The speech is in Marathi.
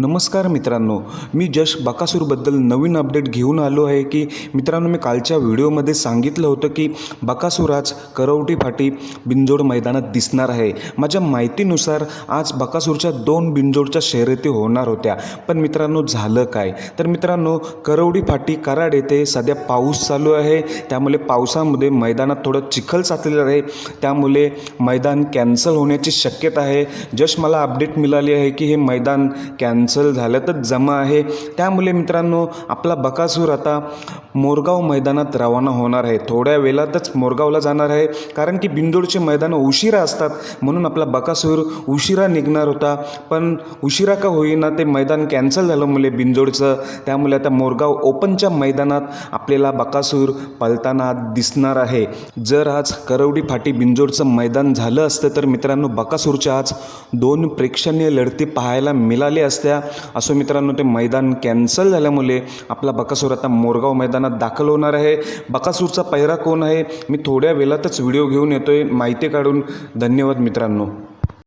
नमस्कार मित्रांनो मी जश बकासूरबद्दल नवीन अपडेट घेऊन आलो आहे की मित्रांनो मी कालच्या व्हिडिओमध्ये सांगितलं होतं की बकासूर आज करवटी फाटी बिंजोड मैदानात दिसणार आहे. माझ्या माहितीनुसार आज बकासूरच्या दोन बिंजोडच्या शर्यती होणार होत्या. पण मित्रांनो झालं काय? तर मित्रांनो करवडी फाटी कराड येथे सध्या पाऊस चालू आहे. त्यामुळे पावसामध्ये मैदानात थोडं चिखल साचलेलं आहे. त्यामुळे मैदान कॅन्सल होण्याची शक्यता आहे. जश मला अपडेट मिळाली आहे की हे मैदान कॅन्सल कॅन्सल झाल्यातच जमा आहे. त्यामुळे मित्रांनो आपला बकासूर आता मोरगाव मैदानात रवाना होणार आहे. थोड्या वेळातच मोरगावला जाणार आहे. कारण की बिंदोडचे मैदानं उशिरा असतात. म्हणून आपला बकासूर उशिरा निघणार होता. पण उशिरा का होईना ते मैदान कॅन्सल झालं मुले बिंजोडचं त्यामुळे आता मोरगाव ओपनच्या मैदानात आपल्याला बकासूर पळताना दिसणार आहे. जर आज करवडी फाटी बिंजोडचं मैदान झालं असतं तर मित्रांनो बकासूरच्या आज दोन प्रेक्षणीय लढती पाहायला मिळाली असत्या. असो मित्रांनो ते मैदान कॅन्सल झाल्यामुळे आपला बकासूर आता मोरगाव मैदानात दाखल होणार आहे. बकासूरचा पहिरा कोण आहे? मी थोड्या वेळातच व्हिडिओ घेऊन येतो आहे माहिती काढून धन्यवाद मित्रांनो.